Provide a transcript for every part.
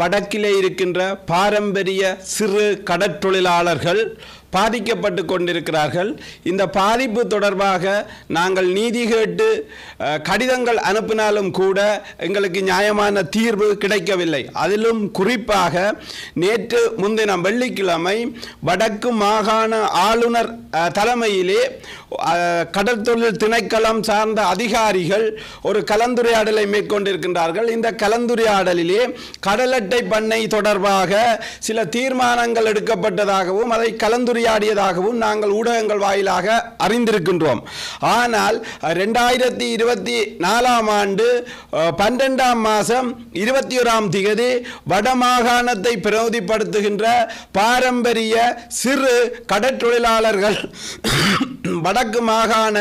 வடக்கிலே இருக்கின்ற பாரம்பரிய சிறு கடற்றொழிலாளர்கள் பாதிக்கப்பட்டு கொண்டிருக்கிறார்கள். இந்த பாதிப்பு தொடர்பாக நாங்கள் நீதி கேட்டு கடிதங்கள் அனுப்பினாலும் கூட எங்களுக்கு நியாயமான தீர்வு கிடைக்கவில்லை. அதிலும் குறிப்பாக நேற்று முன்தினம் வெள்ளிக்கிழமை வடக்கு மாகாண ஆளுநர் தலைமையிலே கடற்தொழில் திணைக்களம் சார்ந்த அதிகாரிகள் ஒரு கலந்துரையாடலை மேற்கொண்டிருக்கின்றார்கள். இந்த கலந்துரையாடலிலே கடலட்டை பண்ணை தொடர்பாக சில தீர்மானங்கள் எடுக்கப்பட்டதாகவும் அதை கலந்துரை உரையாடியதாகவும் நாங்கள் ஊடகங்கள் வாயிலாக அறிந்திருக்கின்றோம். ஆனால் ரெண்டாயிரத்தி இருபத்தி நாலாம் ஆண்டு பன்னெண்டாம் மாதம் இருபத்தி ஓராம் திகதி வடமாகாணத்தை பிரதிப்படுத்துகின்ற பாரம்பரிய சிறு கடற்றொழிலாளர்கள் வடக்கு மாகாண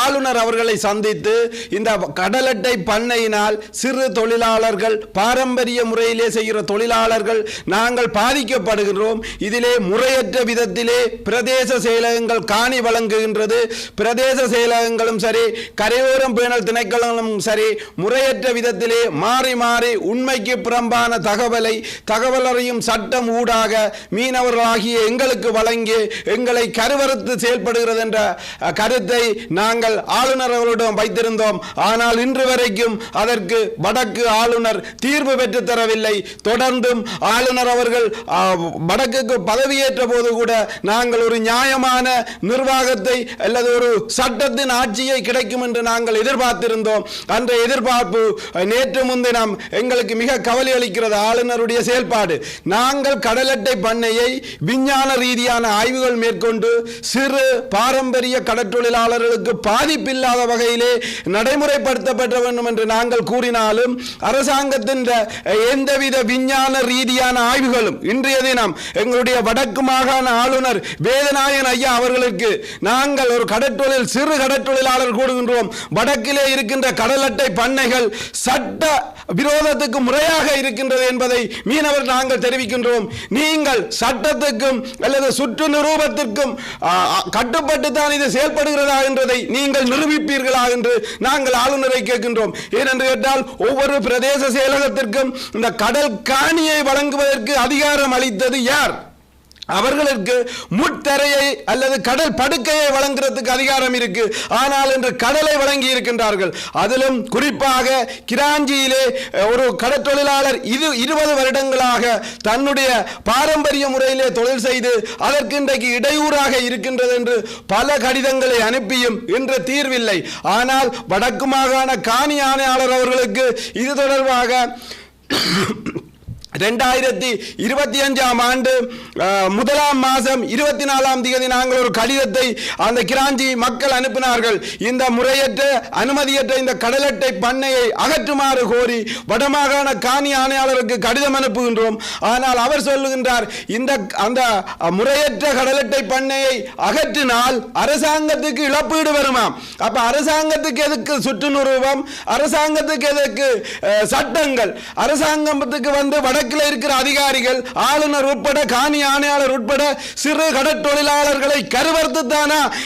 ஆளுநர் அவர்களை சந்தித்து இந்த கடலட்டை பண்ணையினால் சிறு தொழிலாளர்கள் பாரம்பரிய முறையிலே செய்கிற தொழிலாளர்கள் நாங்கள் பாதிக்கப்படுகின்றோம். இதிலே முறையற்ற விதத்திலே பிரதேச செயலகங்கள் காணி வழங்குகின்றது. பிரதேச செயலகங்களும் சரி கரையோரம் பேணல் திணைக்களங்களும் சரி முறையற்ற விதத்திலே மாறி மாறி உண்மைக்கு புறம்பான தகவலை தகவல் அறியும் சட்டம் ஊடாக மீனவர்களாகிய எங்களுக்கு வழங்கி எங்களை கருவறுத்து செயல்படுகிறது என்ற கருத்தை நாங்கள் ஆளுநர் அவர்களிடம் வைத்திருந்தோம். ஆனால் இன்று வரைக்கும் அதற்கு வடக்கு ஆளுநர் தீர்வு பெற்று தரவில்லை. தொடர்ந்தும் ஆளுநர் அவர்கள் வடக்குக்கு பதவியேற்ற போது கூட நாங்கள் ஒரு நியாயமான நிர்வாகத்தை அல்லது ஒரு சட்டத்தின் ஆட்சியை கிடைக்கும் என்று நாங்கள் எதிர்பார்த்திருந்தோம். அந்த எதிர்பார்ப்பு நேற்று முன்தினம் எங்களுக்கு மிக கவலை அளிக்கிறது. ஆளுநருடைய செயல்பாடு நாங்கள் கடலட்டை பண்ணையை விஞ்ஞான ரீதியான ஆய்வுகள் மேற்கொண்டு சிறு பாரம்பரிய கடற்றொழிலாளர்களுக்கு பாதிப்பில்லாத வகையிலே நடைமுறைப்படுத்தப்பட வேண்டும் என்று நாங்கள் கூறினாலும் அரசாங்கத்தின் எந்தவித விஞ்ஞான ரீதியான ஆய்வுகளும் இன்றைய தினம் எங்களுடைய வடக்கு மாகாண ஆளுநர் வேதநாயகன் ஐயா அவர்களுக்கு நாங்கள் ஒரு கடற்றொழில் சிறு கடற்றொழிலாளர் கூடுகின்றோம். வடக்கிலே இருக்கின்ற கடல் அட்டை பண்ணைகள் சட்ட விரோதத்துக்கு முறையாக இருக்கின்றது என்பதை மீனவர் நாங்கள் தெரிவிக்கின்றோம். நீங்கள் சட்டத்துக்கும் அல்லது சுற்று நிரூபத்திற்கும் கட்டுப்பட்டு தான் இது செயல்படுகிறதா என்றதை நீங்கள் நிரூபிப்பீர்களா என்று நாங்கள் ஆளுநரை கேட்கின்றோம். ஏனென்று கேட்டால் ஒவ்வொரு பிரதேச செயலகத்திற்கும் இந்த கடல் காணியை வழங்குவதற்கு அதிகாரம் அளித்தது யார்? அவர்களுக்கு முத்தரையை அல்லது கடல் படுக்கையை வழங்குறதுக்கு அதிகாரம் இருக்கு. ஆனால் இன்று கடலை வழங்கி இருக்கின்றார்கள். அதிலும் குறிப்பாக கிராஞ்சியிலே ஒரு கடற்தொழிலாளர் இது இருபது வருடங்களாக தன்னுடைய பாரம்பரிய முறையிலே தொழில் செய்து அதற்கு இன்றைக்கு இடையூறாக இருக்கின்றது என்று பல கடிதங்களை அனுப்பியும் இன்று தீர்வில்லை. ஆனால் வடக்கு மாகாண காணி ஆணையாளர் அவர்களுக்கு இது தொடர்பாக ரெண்டாயிரத்தி இருபத்தி அஞ்சாம் ஆண்டு முதலாம் மாதம் இருபத்தி நாலாம் தேதி நாங்கள் ஒரு கடிதத்தை அந்த கிராஞ்சி மக்கள் அனுப்பினார்கள். இந்த முறையற்ற அனுமதியற்ற இந்த கடலட்டை பண்ணையை அகற்றுமாறு கோரி வடமாகாண காணி ஆணையாளருக்கு கடிதம் அனுப்புகின்றோம். ஆனால் அவர் சொல்லுகின்றார் இந்த அந்த முறையற்ற கடலட்டை பண்ணையை அகற்றினால் அரசாங்கத்துக்கு இழப்பீடு வருமாம். அப்ப அரசாங்கத்துக்கு எதுக்கு சுற்றுநுருவம்? அரசாங்கத்துக்கு எதுக்கு சட்டங்கள்? அரசாங்கத்துக்கு வந்து வடக்கில் இருக்கிற அதிகாரிகள் ஆளுநர் உட்பட காணி ஆணையாளர் உட்பட சிறு கடற்தொழிலாளர்களை கருவறுத்து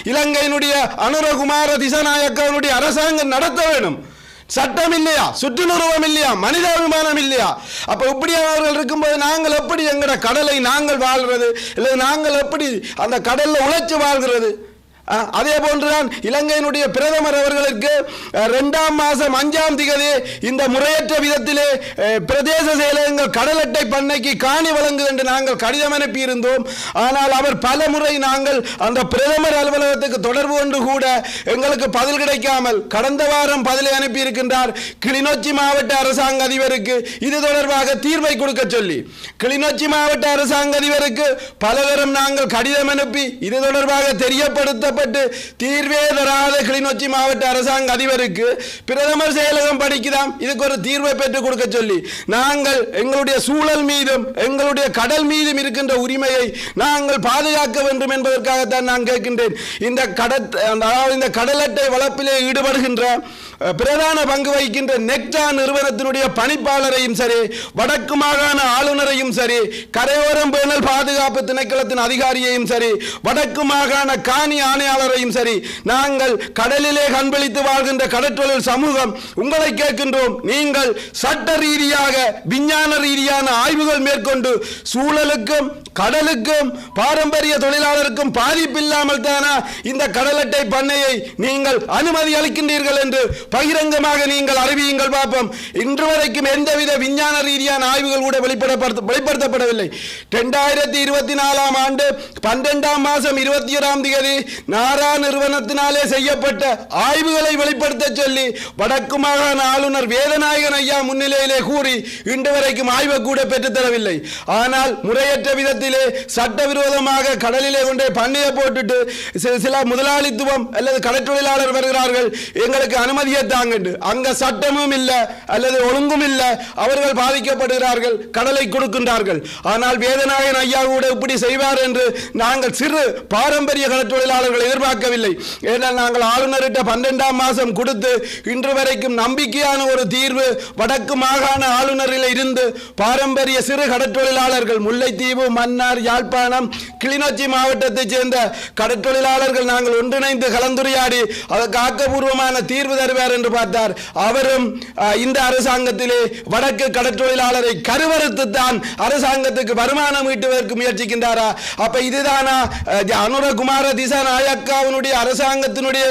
இலங்கையினுடைய அனுரகுமார திசநாயக்கனுடைய அரசாங்கம் நடத்த வேண்டும்? சட்டம் இல்லையா? சுற்றுநிறுவம் இல்லையா? மனிதாபிமானம் இல்லையா? அப்ப இப்படியானவர்கள் இருக்கும்போது நாங்கள் எப்படி எங்கட கடலை நாங்கள் வாழ்றது? இல்லை நாங்கள் எப்படி அந்த கடல்ல உழைச்சு வாழ்கிறது? அதே போன்றுதான் இலங்கையினுடைய பிரதமர் அவர்களுக்கு ரெண்டாம் மாதம் அஞ்சாம் திகதி இந்த முறையற்ற விதத்திலே பிரதேச செயலகங்கள் கடல் அட்டை பண்ணைக்கு காணி வழங்கு என்று நாங்கள் கடிதம் அனுப்பியிருந்தோம். ஆனால் அவர் பல முறை நாங்கள் அந்த பிரதமர் அலுவலகத்துக்கு தொடர்பு கொண்டு கூட எங்களுக்கு பதில் கிடைக்காமல் கடந்த வாரம் பதிலை அனுப்பியிருக்கின்றார் கிளிநொச்சி மாவட்ட அரசாங்க அதிபருக்கு. இது தொடர்பாக தீர்வை கொடுக்க சொல்லி கிளிநொச்சி மாவட்ட அரசாங்க அதிபருக்கு பலவரும் நாங்கள் கடிதம் அனுப்பி இது தொடர்பாக தெரியப்படுத்த புறப்பட்டு தீர்வே தராத கிளிநொச்சி மாவட்ட அரசாங்க அதிபருக்கு பிரதமர் செயலகம் படிக்குதாம். இதுக்கு ஒரு தீர்வை பெற்றுக் கொடுக்க சொல்லி நாங்கள் எங்களுடைய சூழல் மீதும் எங்களுடைய கடல் மீதும் இருக்கின்ற உரிமையை நாங்கள் பாதுகாக்க வேண்டும் என்பதற்காகத்தான் நான் கேட்கின்றேன். இந்த கடத் அதாவது இந்த கடலட்டை வளர்ப்பிலே ஈடுபடுகின்ற பிரதான பங்கு வகிக்கின்ற நெக்டா நிறுவனத்தினுடைய பணிப்பாளரையும் சரி வடக்கு மாகாண ஆளுநரையும் சரி கரையோரம் பேணல் பாதுகாப்பு திணைக்களத்தின் அதிகாரியையும் சரி வடக்கு மாகாண காணி ஆணையாளரையும் சரி நாங்கள் கடலிலே கண்பளித்து வாழ்கின்ற கடற்றொழில் சமூகம் உங்களை கேட்கின்றோம். நீங்கள் சட்ட ரீதியாக விஞ்ஞான ரீதியான ஆய்வுகள் மேற்கொண்டு சூழலுக்கும் கடலுக்கும் பாரம்பரிய தொழிலாளருக்கும் பாதிப்பில்லாமல் தானா இந்த கடலட்டை பண்ணையை நீங்கள் அனுமதி அளிக்கின்றீர்கள் என்று பகிரங்கமாக நீங்கள் அறிவியுங்கள் பார்ப்போம். இன்று வரைக்கும் எந்தவித விஞ்ஞான ரீதியான ஆய்வுகள் கூட வெளிப்படப்படுத்த வெளிப்படுத்தப்படவில்லை. ரெண்டாயிரத்தி இருபத்தி நாலாம் ஆண்டு பன்னிரெண்டாம் மாதம் இருபத்தி ஓராம் தேதி நாரா நிறுவனத்தினாலே செய்யப்பட்ட ஆய்வுகளை வெளிப்படுத்த சொல்லி வடக்கு மாகாண ஆளுநர் வேதநாயகன் ஐயா முன்னிலையிலே கூறி இன்று வரைக்கும் ஆய்வு கூட பெற்றுத்தரவில்லை ஆனால் முறையற்ற விதத்திலே சட்டவிரோதமாக கடலிலே கொண்டே பண்ணையை போட்டுட்டு சில முதலாளித்துவம் அல்லது கடற்றொழிலாளர் வருகிறார்கள். எங்களுக்கு அனுமதி தாங்கண்டு அங்க சட்டமும் இல்லை அல்லது ஒழுங்கும் இல்லை. அவர்கள் பாதிக்கப்படுகிறார்கள் கடலை கொடுக்கின்றார்கள். ஆனால் வேதநாயகன் ஐயா கூட இப்படி செய்வார் என்று நாங்கள் சிறு பாரம்பரிய கடற்றொழிலாளர்கள் எதிர்பார்க்கவில்லை. ஏனால் நாங்கள் ஆளுநர்கிட்ட பன்னெண்டாம் மாதம் கொடுத்து இன்று வரைக்கும் நம்பிக்கையான ஒரு தீர்வு வடக்கு மாகாண ஆளுநரில் இருந்து பாரம்பரிய சிறு கடற்றொழிலாளர்கள் முல்லைத்தீவு மன்னார் யாழ்ப்பாணம் கிளிநொச்சி மாவட்டத்தைச் சேர்ந்த கடற்றொழிலாளர்கள் நாங்கள் ஒன்றிணைந்து கலந்துரையாடி அதற்கு ஆக்கப்பூர்வமான தீர்வு தருவார் செய்தார் என்று பார்த்தார். அவரும் இந்த அரசாங்கத்திலே வடக்கு கடற்றொழிலாளரை கருவறுத்து தான் அரசாங்கத்துக்கு வருமானம் ஈட்டுவதற்கு முயற்சிக்கின்றாரா? அப்ப இதுதானா? அஹ், அனுரகுமார திசாநாயக்காவினுடைய அரசாங்கத்தினுடைய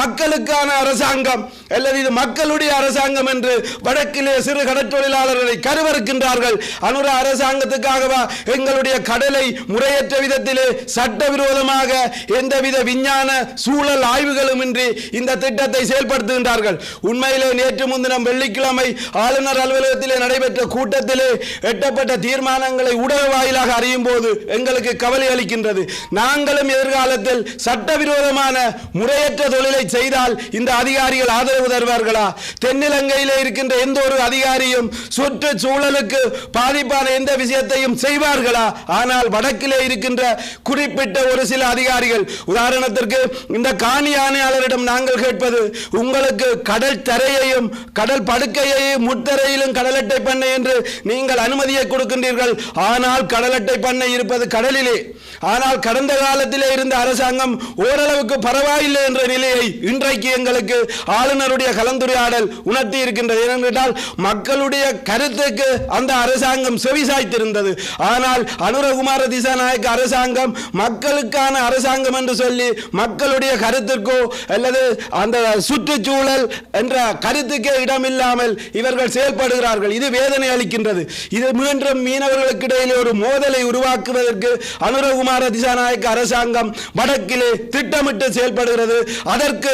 மக்களுக்கான அரசாங்கம். அல்லது இது மக்களுடைய அரசாங்கம் என்று வடக்கிலே சிறு கடற்றொழிலாளர்களை கருவறுக்கின்றார்கள். அனுர அரசாங்கத்துக்காகவா எங்களுடைய கடலை முறையற்ற விதத்திலே சட்டவிரோதமாக எந்தவித விஞ்ஞான சூழல் ஆய்வுகளும் இன்றி இந்த திட்டத்தை செயல்படுத்துகின்றார்கள்? உண்மையிலே நேற்று முன்தினம் வெள்ளிக்கிழமை ஆளுநர் அலுவலகத்திலே நடைபெற்ற கூட்டத்திலே எட்டப்பட்ட தீர்மானங்களை உடல் வாயிலாக அறியும் போது எங்களுக்கு கவலை அளிக்கின்றது. நாங்களும் எதிர்காலத்தில் சட்டவிரோதமான முறையற்ற தொழிலை செய்தால் இந்த அதிகாரிகள் ஆதரவு தருவார்களா? தென்னிலங்கையிலே இருக்கின்ற எந்த ஒரு அதிகாரியும் சுற்றுச்சூழலுக்கு பாதிப்பான எந்த விஷயத்தையும் செய்வார்களா? ஆனால் வடக்கிலே இருக்கின்ற குறிப்பிட்ட ஒரு சில அதிகாரிகள் உதாரணத்திற்கு இந்த காணி ஆணையாளரிடம் நாங்கள் கேட்பது உங்களுக்கு கடல் தரையையும் கடல் படுக்கையையும் முத்தரையிலும் கடலட்டை பண்ணை என்று நீங்கள் அனுமதியை கொடுக்கின்றீர்கள். ஆனால் கடலட்டை பண்ணை இருப்பது கடலிலே. ஆனால் கடந்த காலத்திலே இருந்த அரசாங்கம் ஓரளவுக்கு பரவாயில்லை என்ற நிலையை இன்றைக்கு எங்களுக்கு ஆளுநருடைய கலந்துரையாடல் உணர்த்தி இருக்கின்றது. ஏனென்றால் மக்களுடைய கருத்துக்கு அந்த அரசாங்கம் செவிசாய்த்திருந்தது. ஆனால் அனுரகுமார திசாநாயக்க அரசாங்கம் மக்களுக்கான அரசாங்கம் என்று சொல்லி மக்களுடைய கருத்திற்கோ அல்லது அந்த சுற்றுச்சூழல் என்ற கருத்துக்கே இடமில்லாமல் இவர்கள் செயல்படுகிறார்கள். இது வேதனை அளிக்கின்றது. இது மீண்டும் மீனவர்களுக்கு இடையிலே ஒரு மோதலை உருவாக்குவதற்கு அனுரகுமார் திசாநாயக்க அரசாங்கம் வடக்கிலே திட்டமிட்டு செயல்படுகிறது. அதற்கு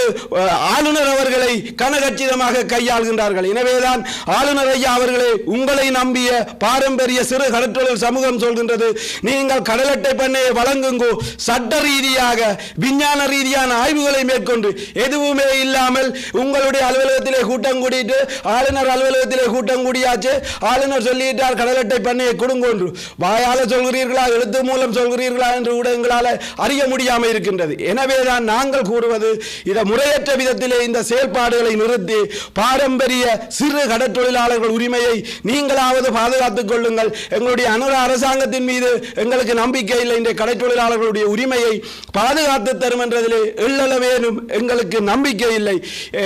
ஆளுநர் அவர்களை கனகச்சிதமாக கையாள்கின்றார்கள். எனவேதான் ஆளுநர் ஐயா அவர்களே உங்களை நம்பிய பாரம்பரிய சிறு கடற்றொழில் சமூகம் சொல்கின்றது. நீங்கள் கடலட்டை பண்ணையை வழங்குங்கோ. சட்ட ரீதியாக விஞ்ஞான ரீதியான ஆய்வுகளை மேற்கொண்டு எதுவுமே இல்லாமல் உங்களுடைய அலுவலகத்திலே கூட்டம் கூடிட்டு ஆளுநர் அலுவலகத்திலே கூட்டம் கூடியாச்சு. ஆளுநர் சொல்லிட்டார் கடலட்டை பண்ணையை கொடுங்கொன்று. வாயால் சொல்கிறீர்களா? எழுத்து மூலம் சொல்கிறீர்களா? என்று கூட எங்களால் அறிய முடியாமல் இருக்கின்றது. எனவேதான் நாங்கள் கூறுவது இதை முறையற்ற விதத்திலே இந்த செயல்பாடுகளை நிறுத்தி பாரம்பரிய சிறு கடற்தொழிலாளர்கள் உரிமையை நீங்களாவது பாதுகாத்துக் கொள்ளுங்கள். எங்களுடைய அனுர அரசாங்கத்தின் மீது எங்களுக்கு நம்பிக்கை இல்லை. இன்றைய கடைத்தொழிலாளர்களுடைய உரிமையை பாதுகாத்து தரும் என்றதிலே எள்ளளவேனும் எங்களுக்கு நம்பிக்கை இல்லை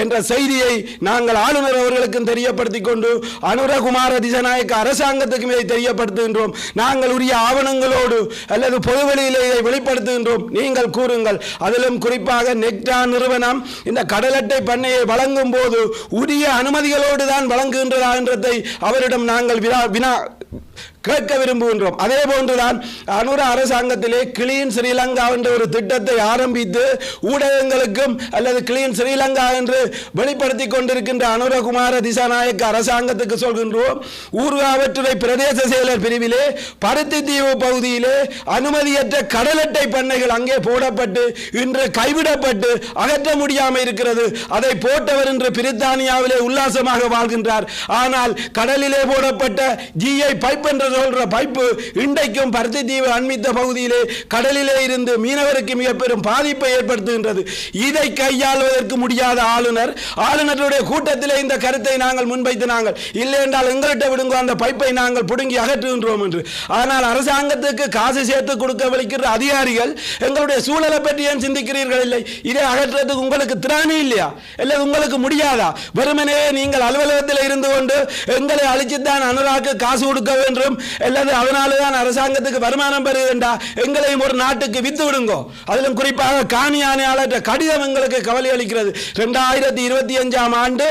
என்ற செய்தியை நாங்கள் ஆளுநர் அவர்களுக்கும் தெரியப்படுத்தி கொண்டு அனுரகுமார திசநாயக்க அரசாங்கத்துக்கும் இதை தெரியப்படுத்துகின்றோம். நாங்கள் உரிய ஆவணங்களோடு அல்லது பொது பொதுவெளியிலே இதை வெளிப்படுத்துகின்றோம். நீங்கள் கூறுங்கள். அதிலும் குறிப்பாக நெக்டா நிறுவனம் இந்த கடலட்டை பண்ணையை வழங்கும் போது உரிய அனுமதிகளோடு தான் வழங்குகின்றதா என்றதை அவரிடம் நாங்கள் வினா வினா கேட்க விரும்புகின்றோம். அதே போன்றுதான் அனுர அரசாங்கத்திலே கிளீன் ஸ்ரீலங்கா என்ற ஒரு திட்டத்தை ஆரம்பித்து ஊடகங்களுக்கும் அல்லது கிளீன் ஸ்ரீலங்கா என்று வெளிப்படுத்திக் கொண்டிருக்கின்ற அனுரகுமார திசாநாயக்க அரசாங்கத்துக்கு சொல்கின்றோம் ஊர்காவற்றுறை பிரதேச செயலர் பிரிவிலே பருத்தி தீவு பகுதியிலே அனுமதியற்ற கடலட்டை பண்ணைகள் அங்கே போடப்பட்டு இன்று கைவிடப்பட்டு அகற்ற முடியாமல் இருக்கிறது. அதை போட்டவர் இன்று பிரித்தானியாவிலே உல்லாசமாக வாழ்கின்றார். ஆனால் கடலிலே போடப்பட்ட ஜிஐ பைப் என்ற சொல்ற பைப்பு இன்றைக்கும் பருத்தி தீவு அண்மித்த பகுதியிலே கடலிலே இருந்து மீனவருக்கு மிக பெரும் பாதிப்பை ஏற்படுத்துகின்றது. இதை கையாள்வதற்கு முடியாத ஆளுநர் ஆளுநருடைய கூட்டத்திலே இந்த கருத்தை நாங்கள் முன்வைத்து நாங்கள் இல்லை என்றால் எங்கள்கிட்ட விடுங்கோ அந்த பைப்பை நாங்கள் பிடுங்கி அகற்றுகின்றோம் என்று. ஆனால் அரசாங்கத்துக்கு காசு சேர்த்து கொடுக்க வலிக்கிற அதிகாரிகள் எங்களுடைய சூழலை பற்றி ஏன் சிந்திக்கிறீர்கள்? இல்லை இதை அகற்றுறதுக்கு உங்களுக்கு திராணி இல்லையா? இல்லை உங்களுக்கு முடியாதா? வெறுமனே நீங்கள் அலுவலகத்தில் இருந்து கொண்டு எங்களை அழிச்சுத்தான் அனுராக்கு காசு கொடுக்க வேண்டும் அல்லது அதனால தான் அரசாங்கத்துக்கு வருமானம் பெறுகின்றா எங்களையும் ஒரு நாட்டுக்கு வித்து விடுங்கோ. அதிலும் குறிப்பாக காணி ஆணையாளர் கடிதம் எங்களுக்கு கவலை அளிக்கிறது. ரெண்டாயிரத்தி இருபத்தி அஞ்சாம் ஆண்டு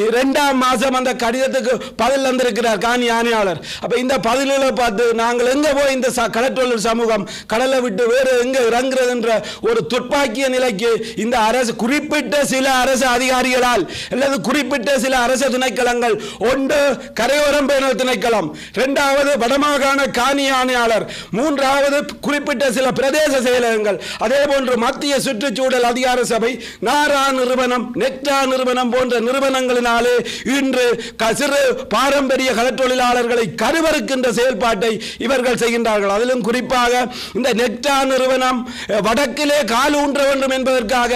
இரண்டாம் மாதம் அந்த கடிதத்துக்கு பதில் வந்திருக்கிறார் காணி ஆணையாளர். அப்ப இந்த பதிலில் பார்த்து நாங்கள் எங்கே போய் இந்த ச- கடற்றொழில் சமூகம் கடலை விட்டு வேறு எங்கே இறங்குறது என்ற ஒரு துப்பாக்கிய நிலைக்கு இந்த அரசு குறிப்பிட்ட சில அரசு அதிகாரிகளால் அல்லது குறிப்பிட்ட சில அரசு திணைக்களங்கள் ஒன்று கரையோரம் பேணல் திணைக்களம் இரண்டாவது வடமாகாண காணி ஆணையாளர். மூன்றாவது குறிப்பிட்ட சில பிரதேச செயலகங்கள். அதே போன்று மத்திய சுற்றுச்சூழல் அதிகார சபை நாரா நிறுவனம் நெக்டா நிறுவனம் போன்ற நிறுவனங்களினாலே இன்று கசிறு பாரம்பரிய கடற்றொழிலாளர்களை கருவறுக்கின்ற செயல்பாட்டை இவர்கள் செய்கின்றார்கள். அதிலும் குறிப்பாக இந்த நெக்டா நிறுவனம் வடக்கிலே கால் ஊன்ற வேண்டும் என்பதற்காக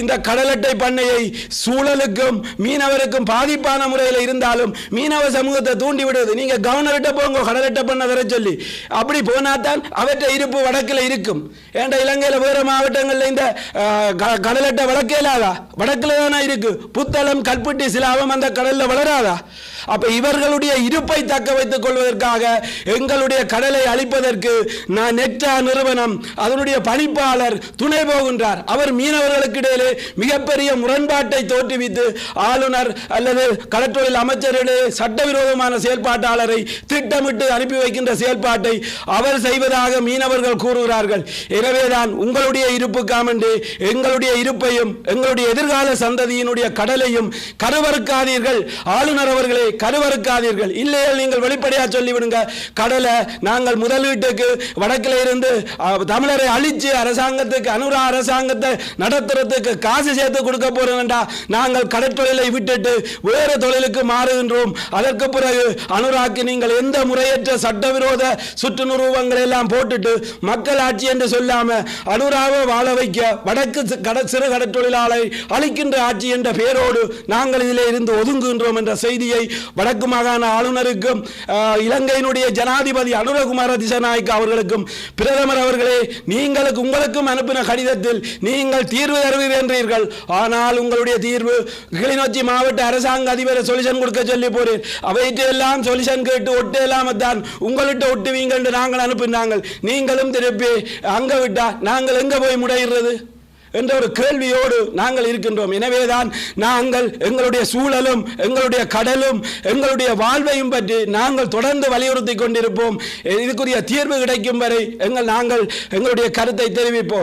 இந்த கடலட்டை பண்ணையை சூழலுக்கும் மீனவருக்கும் பாதிப்பான முறையில் இருந்தாலும் மீனவ சமூகத்தை தூண்டிவிடுவது. நீங்க கவர்னர்கிட்ட போங்க கடல் கடலட்டை பண்ண வர சொல்லி. அப்படி போனாதான் அவற்றை இருப்பு வடக்கில் இருக்கும். ஏண்ட இலங்கையில் வேறு மாவட்டங்களில் இந்த அஹ், க- இல்லாதா வடக்கில் தானே இருக்கு. புத்தளம் கல்பட்டி சிலாவம் அந்த கடல்ல வளராதா? அப்ப இவர்களுடைய இருப்பை தக்க வைத்துக் கொள்வதற்காக எங்களுடைய கடலை அழிப்பதற்கு நான் நெக்டா நிறுவனம் அதனுடைய பணிப்பாளர் துணை போகின்றார். அவர் மீனவர்களுக்கு இடையிலே மிகப்பெரிய முரண்பாட்டை தோற்றுவித்து ஆளுநர் அல்லது கடற்றொழில் அமைச்சரிடையே சட்டவிரோதமான செயல்பாட்டாளரை திட்டமிட்டு அனுப்பி வைக்கின்ற செயல்பாட்டை அவர் செய்வதாக மீனவர்கள் கூறுகிறார்கள். எனவேதான் உங்களுடைய இருப்புக்காமண்டு எங்களுடைய இருப்பையும் எங்களுடைய எதிர்கால சந்ததியினுடைய கடலையும் கருவறுக்காதீர்கள். ஆளுநர் அவர்களே கருவறுக்காதீர்கள். இல்லையே நீங்கள் வெளிப்படையாக சொல்லிவிடுங்க. கடலை நாங்கள் முதலீட்டுக்கு வடக்கில் இருந்து தமிழரை அழிச்சு அரசாங்கத்துக்கு அனுரா அரசாங்கத்தை நடத்துறதுக்கு காசு சேர்த்து கொடுக்க போறோம்டா நாங்கள் கடற்தொழிலை விட்டுட்டு வேறு தொழிலுக்கு மாறுகின்றோம். அதற்கு பிறகு அனுராக்கு நீங்கள் எந்த முறையற்ற சட்டவிரோத சுற்றுநிறுவங்களை எல்லாம் போட்டுட்டு மக்கள் ஆட்சி என்று சொல்லாம அனுராவை வாழ வைக்க வடக்கு கட- சிறு கடற்தொழிலாளை அழிக்கின்ற ஆட்சி என்ற பெயரோடு நாங்கள் இதிலே இருந்து ஒதுங்குகின்றோம் என்ற செய்தியை வடக்கு மாகாண ஆளுநருக்கும் ஆஹ், இலங்கையினுடைய ஜனாதிபதி அனுரகுமார திசநாயக்க அவர்களுக்கும் பிரதமர் அவர்களே நீங்களுக்கு உங்களுக்கும் அனுப்பின கடிதத்தில் நீங்கள் தீர்வு தருவீர்கள் ஆனால் உங்களுடைய தீர்வு கிளிநொச்சி மாவட்ட அரசாங்க அதிபரை சொல்யூஷன் கொடுக்க சொல்லி போறேன். அவையெல்லாம் சொல்யூஷன் கேட்டு ஒட்டு இல்லாம தான் உங்கள்கிட்ட ஒட்டுவீங்க என்று நாங்கள் அனுப்பினாங்கள். நீங்களும் திருப்பி அங்க விட்டா நாங்கள் எங்க போய் முடையிறது என்ற ஒரு கேள்வியோடு நாங்கள் இருக்கின்றோம். எனவேதான் நாங்கள் எங்களுடைய சூழலும் எங்களுடைய கடலும் எங்களுடைய வாழ்வையும் பற்றி நாங்கள் தொடர்ந்து வலியுறுத்தி கொண்டிருப்போம். இதுக்குரிய தீர்வு கிடைக்கும் வரை எங்கள் நாங்கள் எங்களுடைய கருத்தை தெரிவிப்போம்.